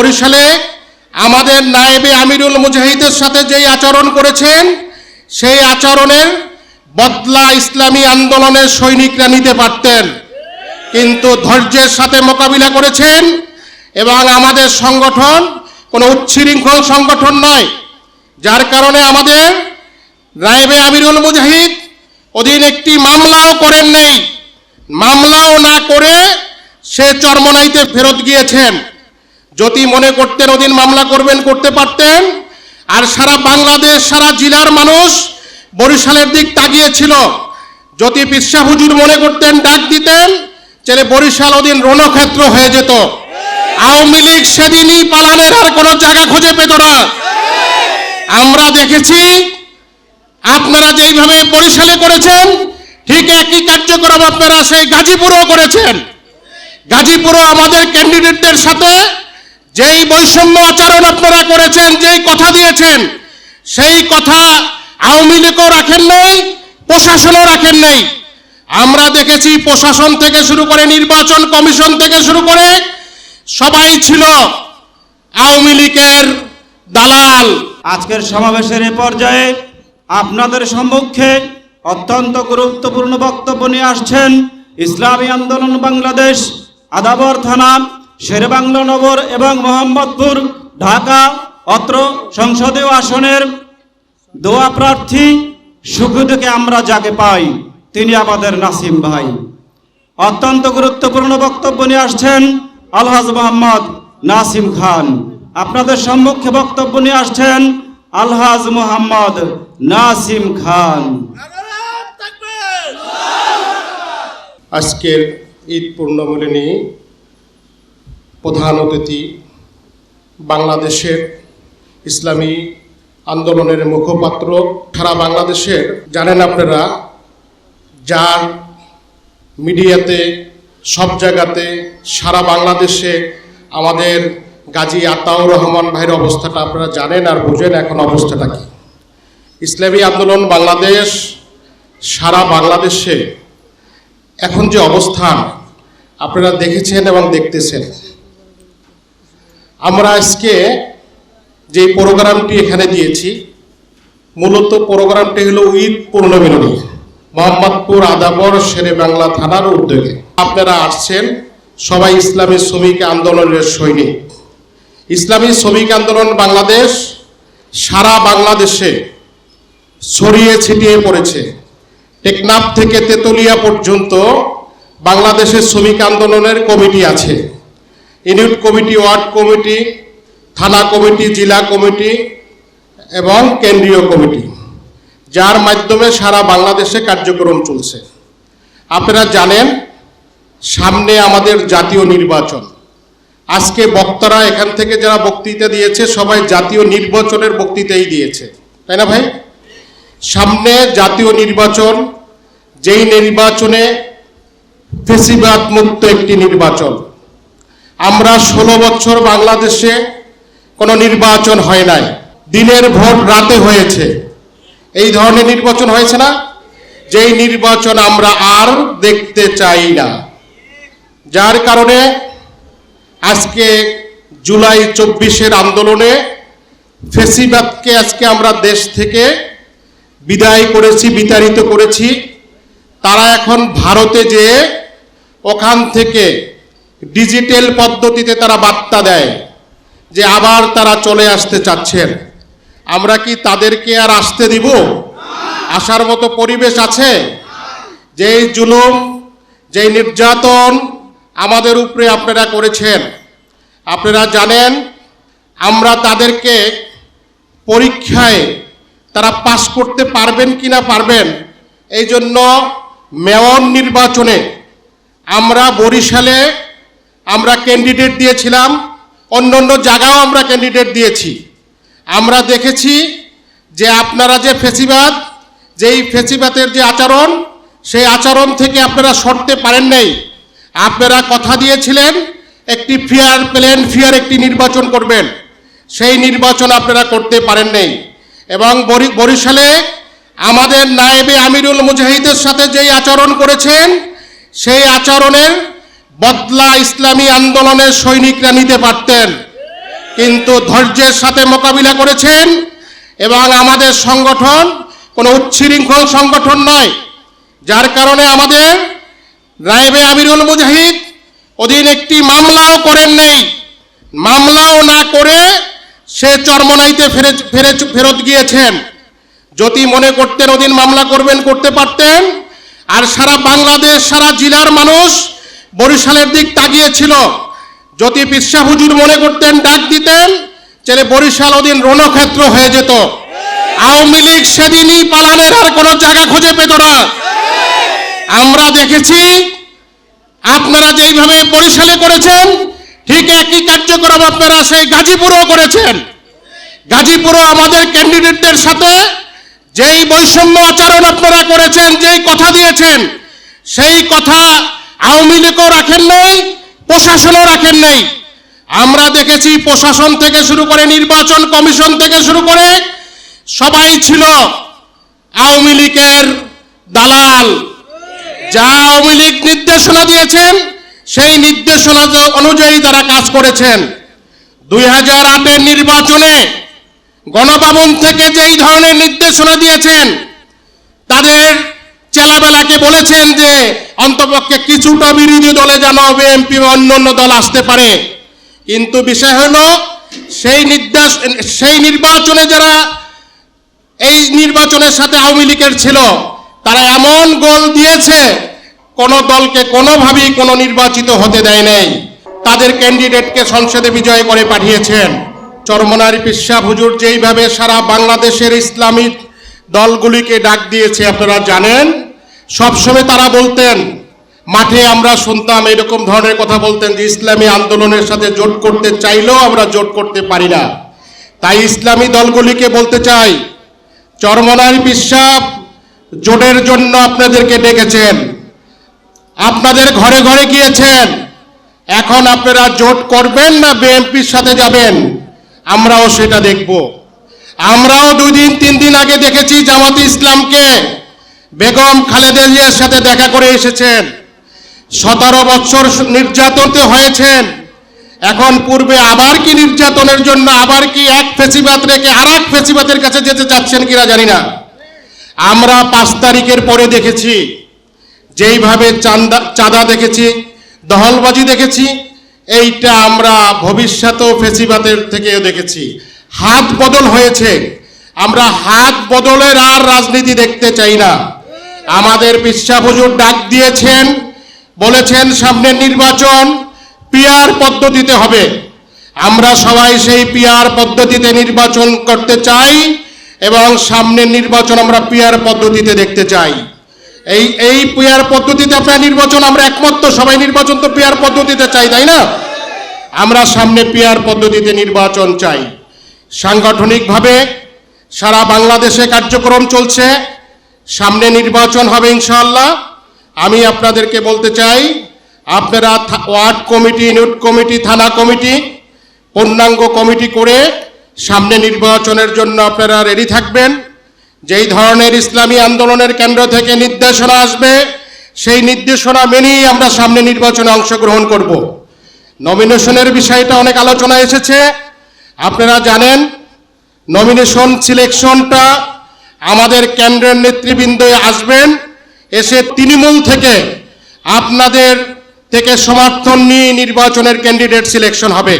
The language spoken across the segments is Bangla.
বরিশালে আমাদের নায়েবে আমিরুল মুজাহিদের সাথে যেই আচরণ করেছেন, সেই আচরণের বদলা ইসলামী আন্দোলনের সৈনিকরা নিতে পারতেন। কিন্তু ধৈর্যের সাথে মোকাবিলা করেছেন এবং আমাদের সংগঠন কোনো উচ্ছৃঙ্খল সংগঠন নয়। যার কারণে আমাদের রায়েবে আমিরুল মুজাহিদ ওদিন একটি মামলাও করেন নেই। মামলাও না করে সে চরমনাইতে ফেরত গিয়েছেন। যদি মনে করতেন ওদিন মামলা করবেন, করতে পারতেন। আর সারা বাংলাদেশ, সারা জেলার মানুষ বরিশালের দিক তাকিয়েছিল। যদি পিসা হুজুর মনে করতেন, ডাক দিতেন, তাহলে বরিশাল ওদিন রণক্ষেত্র হয়ে যেত। আওয়ামী লীগ সেদিনই পালানের আর কোনো জায়গা খুঁজে পেত না। আমরা দেখেছি, আপনারা যেইভাবে বরিশালে করেছেন, ঠিক একই কার্যক্রম আপনারা সেই গাজীপুরেও করেছেন। গাজীপুরও আমাদের ক্যান্ডিডেটদের সাথে যেই বৈষম্য আচরণ আপনারা করেছেন, যেই কথা দিয়েছেন, সেই কথা আওয়ামী লীগও রাখেন নাই, প্রশাসনও রাখেন নাই। আমরা দেখেছি প্রশাসন থেকে শুরু করে নির্বাচন কমিশন থেকে শুরু করে সবাই ছিল আওয়ামী লীগের দালাল। আজকের সমাবেশের এ পর্যায়ে আপনাদের সম্মুখে অত্যন্ত গুরুত্বপূর্ণ বক্তব্য নিয়ে আসছেন ইসলামী আন্দোলন বাংলাদেশ, আদাবর থানা শেরবাংলা নগর এবং মোহাম্মদপুর, ঢাকা, অত্র সংসদীয় আসনের দোয়া প্রার্থী সুখী থেকে আমরা যাকে পাই, তিনি আমাদের নাসিম ভাই। অত্যন্ত গুরুত্বপূর্ণ বক্তব্য নিয়ে আসছেন আলহাজ মোহাম্মদ নাসিম খান। আপনাদের সম্মুখে বক্তব্য নিয়ে আসছেন আলহাজ মোহাম্মদ নাসিম খান। আজকের ঈদ পূর্ণমিলনী প্রধান অতিথি বাংলাদেশের ইসলামী আন্দোলনের মুখপাত্র। সারা বাংলাদেশের জানেন আপনারা, যার মিডিয়াতে, সব জায়গাতে সারা বাংলাদেশে আমাদের গাজী আতাউর রহমান ভাইয়ের অবস্থাটা আপনারা জানেন আর বুঝেন এখন অবস্থাটা কি। ইসলামী আন্দোলন বাংলাদেশ, সারা বাংলাদেশে এখন যে অবস্থান, আপনারা দেখেছেন এবং দেখতেছেন। আমরা আজকে যে প্রোগ্রামটি এখানে দিয়েছি, মূলত প্রোগ্রামটি হলো ঈদ পূর্ণমিলনী মোহাম্মদপুর আদাবর শেরে বাংলা থানার উদ্যোগে। আপনারা আসছেন সবাই ইসলামী শ্রমিক আন্দোলনের সৈনিক। ইসলামী শ্রমিক আন্দোলন বাংলাদেশ সারা বাংলাদেশে ছড়িয়ে ছিটিয়ে পড়েছে। টেকনাফ থেকে তেতুলিয়া পর্যন্ত বাংলাদেশের শ্রমিক আন্দোলনের কমিটি আছে। ইউনিট কমিটি, ওয়ার্ড কমিটি, থানা কমিটি, জেলা কমিটি এবং কেন্দ্রীয় কমিটি, যার মাধ্যমে সারা বাংলাদেশে কার্যক্রম চলছে। আপনারা জানেন, সামনে আমাদের জাতীয় নির্বাচন। আজকে বক্তারা এখান থেকে যারা বক্তৃতা দিয়েছে, সবাই জাতীয় নির্বাচনের বক্তৃতাই দিয়েছে। তাই না ভাই? সামনে জাতীয় নির্বাচন, যেই নির্বাচনে ফেসিবাদ মুক্ত একটি নির্বাচন। আমরা ষোলো বছর বাংলাদেশে কোনো নির্বাচন হয় নাই। দিনের ভোট রাতে হয়েছে। এই ধরনের নির্বাচন হয়েছে না? যেই নির্বাচন আমরা আর দেখতে চাই না। যার কারণে আজকে জুলাই চব্বিশের আন্দোলনে ফেসিবাদকে আজকে আমরা দেশ থেকে বিদায় করেছি, বিতাড়িত করেছি। তারা এখন ভারতে যেয়ে ওখান থেকে ডিজিটাল পদ্ধতিতে তারা বার্তা দেয় যে আবার তারা চলে আসতে চাচ্ছেন। আমরা কি তাদেরকে আর আসতে দিব? আসার মতো পরিবেশ আছে? যেই জুলুম, যেই নির্যাতন আমাদের উপরে আপনারা করেছেন। আপনারা জানেন, আমরা তাদেরকে পরীক্ষায় তারা পাশ করতে পারবেন কি না পারবেন এই জন্য মেয়র নির্বাচনে আমরা বরিশালে আমরা ক্যান্ডিডেট দিয়েছিলাম, অন্য অন্য জায়গাও আমরা ক্যান্ডিডেট দিয়েছি। আমরা দেখেছি যে আপনারা যে ফেসিবাদ, যেই ফেসিবাদের যে আচরণ, সেই আচরণ থেকে আপনারা সরতে পারেন নাই। আপনারা কথা দিয়েছিলেন, একটি ফেয়ার প্লেন ফেয়ার একটি নির্বাচন করবেন। সেই নির্বাচন আপনারা করতে পারেন নাই। এবং বরি- বরিশালে আমাদের নায়েবে আমিরুল মুজাহিদের সাথে যেই আচরণ করেছেন, সেই আচরণের বদলা ইসলামী আন্দোলনের সৈনিকরা নিতে পারতেন, কিন্তু ধৈর্যের সাথে মোকাবিলা করেছেন এবং আমাদের সংগঠন কোনো উচ্ছৃঙ্খল সংগঠন নয়, যার কারণে আমাদের রাইবে আমিরুল মুজাহিদ ওদিন একটি মামলাও করেন নেই। মামলাও না করে সে চরমনাইতে ফেরে ফেরে ফেরত গিয়েছেন। যদি মনে করতেন ওদিন মামলা করবেন, করতে পারতেন। আর সারা বাংলাদেশ, সারা জেলার মানুষ বরিশালের দিক তাকিয়েছিল। যদি পিসা হুজুর মনে করতেন, ডাক দিতেন তাহলে বরিশাল ওদিন রণক্ষেত্র হয়ে যেত। আওয়ামী লীগ সেদিনই পালানের আর কোনো জায়গা খুঁজে পেত না। আমরা দেখেছি, আপনারা যেইভাবে বরিশালে করেছেন, ঠিক একই কার্যক্রম আপনারা সেই গাজীপুরেও করেছেন। গাজীপুরও আমাদের ক্যান্ডিডেটদের সাথে যেই বৈষম্য আচরণ আপনারা করেছেন, যেই কথা দিয়েছেন, সেই কথা আওয়ামী লীগও রাখেন নাই, প্রশাসনও রাখেন নাই। আমরা দেখেছি প্রশাসন থেকে শুরু করে নির্বাচন কমিশন থেকে শুরু করে সবাই ছিল আওয়ামী লীগের দালাল। যা আওয়ামী লীগ নির্দেশনা দিয়েছেন, সেই নির্দেশনা অনুযায়ী তারা কাজ করেছেন। দুই হাজার আটের নির্বাচনে গণভবন থেকে যেই ধরনের নির্দেশনা দিয়েছেন, তাদের চেলাবেলাকে বলেছেন যে, অন্তপক্ষে কিছুটা বিরোধী দলে যেন বিএনপি বা অন্য অন্য দল আসতে পারে। কিন্তু বিষয় হলো, সেই নির্দেশ, সেই নির্বাচনে যারা, এই নির্বাচনের সাথে আওয়ামী লীগের ছিল, তারা এমন গোল দিয়েছে, কোন দলকে কোনোভাবেই কোনো নির্বাচিত হতে দেয় নাই। তাদের ক্যান্ডিডেটকে সংসদে বিজয় করে পাঠিয়েছেন। চরমনার পিসাব হুজুর যেইভাবে সারা বাংলাদেশের ইসলামিক দলগুলিকে ডাক দিয়েছে, আপনারা জানেন। সবসময় তারা বলতেন, মাঠে আমরা শুনতাম এরকম ধরনের কথা বলতেন যে ইসলামী আন্দোলনের সাথে জোট করতে চাইলেও আমরা জোট করতে পারি না। তাই ইসলামী দলগুলিকে বলতে চাই চরমনার বিশ্বাস জোটের জন্য আপনাদেরকে ডেকেছেন। আপনাদের ঘরে ঘরে গিয়েছেন। এখন আপনারা জোট করবেন না, বিএনপির সাথে যাবেন। আমরাও সেটা দেখব। আমরাও দুই দিন তিন দিন আগে দেখেছি জামাতে ইসলামকে বেগম খালেদা জিয়ার সাথে দেখা করে এসেছেন। সতেরো বছর নির্যাতনতে হয়েছেন। এখন পূর্বে আবার কি নির্যাতনের জন্য, আবার কি এক ফেসিবাদ রেখে আর এক ফেসিবাদের কাছে যেতে চাচ্ছেন কিনা জানি না। আমরা পাঁচ তারিখের পরে দেখেছি, যেইভাবে চান্দা, চাঁদা দেখেছি, দহলবাজি দেখেছি, এইটা আমরা ভবিষ্যতেও ফেসিবাদের থেকেও দেখেছি। হাত বদল হয়েছে। আমরা হাত বদলের আর রাজনীতি দেখতে চাই না। আমাদের বিশ্বাস হুজুর ডাক দিয়েছেন, বলেছেন সামনের নির্বাচন পিয়ার পদ্ধতিতে হবে। আমরা সবাই সেই পিয়ার পদ্ধতিতে নির্বাচন করতে চাই এবং সামনের নির্বাচন আমরা পিয়ার পদ্ধতিতে দেখতে চাই। এই এই পিয়ার পদ্ধতিতে আপনার নির্বাচন, আমরা একমত তো, সবাই নির্বাচন তো পিয়ার পদ্ধতিতে চাই, তাই না? আমরা সামনে পিয়ার পদ্ধতিতে নির্বাচন চাই। সাংগঠনিকভাবে সারা বাংলাদেশে কার্যক্রম চলছে। সামনে নির্বাচন হবে ইনশাআল্লাহ। আমি আপনাদেরকে বলতে চাই, আপনারা ওয়ার্ড কমিটি, ইউনিট কমিটি, থানা কমিটি, পূর্ণাঙ্গ কমিটি করে সামনে নির্বাচনের জন্য আপনারা রেডি থাকবেন। যেই ধরনের ইসলামী আন্দোলনের কেন্দ্র থেকে নির্দেশনা আসবে, সেই নির্দেশনা মেনেই আমরা সামনে নির্বাচনে অংশগ্রহণ করব। নমিনেশনের বিষয়টা অনেক আলোচনা এসেছে। আপনারা জানেন নমিনেশন সিলেকশনটা আমাদের কেন্দ্রের নেতৃবৃন্দ আসবেন, এসে তৃণমূল থেকে আপনাদের থেকে সমর্থন নিয়ে নির্বাচনের ক্যান্ডিডেট সিলেকশন হবে।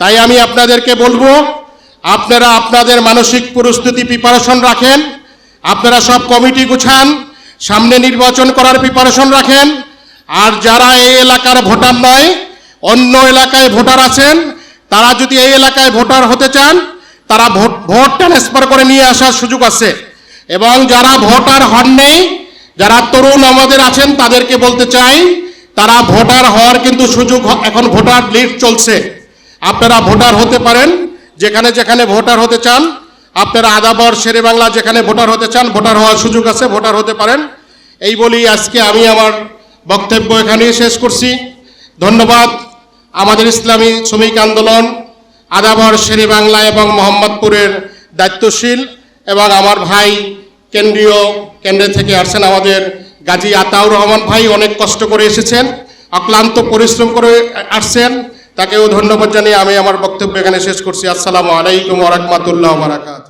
তাই আমি আপনাদেরকে বলব, আপনারা আপনাদের মানসিক প্রস্তুতি প্রিপারেশন রাখেন, আপনারা সব কমিটি গুছান, সামনে নির্বাচন করার প্রিপারেশন রাখেন, আর যারা এই এলাকার ভোটার নয়, অন্য এলাকায় ভোটার আছেন তারা যদি এই এলাকায় ভোটার হতে চান, তারা ভোট ভোট ট্রান্সফার করে নিয়ে আসার সুযোগ আছে। এবং যারা ভোটার হন নেই, যারা তরুণ আমাদের আছেন, তাদেরকে বলতে চাই, তারা ভোটার হওয়ার কিন্তু সুযোগ এখন ভোটার লিস্ট চলছে। আপনারা ভোটার হতে পারেন, যেখানে যেখানে ভোটার হতে চান, আপনারা আদাবর শেরে বাংলা যেখানে ভোটার হতে চান, ভোটার হওয়ার সুযোগ আছে, ভোটার হতে পারেন। এই বলি আজকে আমি আমার বক্তব্য এখানেই শেষ করছি। ধন্যবাদ। আমাদের ইসলামী শ্রমিক আন্দোলন, আদাবর শেরে বাংলা এবং মোহাম্মদপুরের দায়িত্বশীল এবং আমার ভাই কেন্দ্রীয় কেন্দ্র থেকে আসছেন আমাদের গাজী আতাউর রহমান ভাই, অনেক কষ্ট করে এসেছেন, অক্লান্ত পরিশ্রম করে আসছেন, তাকেও ধন্যবাদ জানিয়ে আমি আমার বক্তব্য এখানে শেষ করছি। আসসালামু আলাইকুম ওরহমতুল্লাহ বারাকাত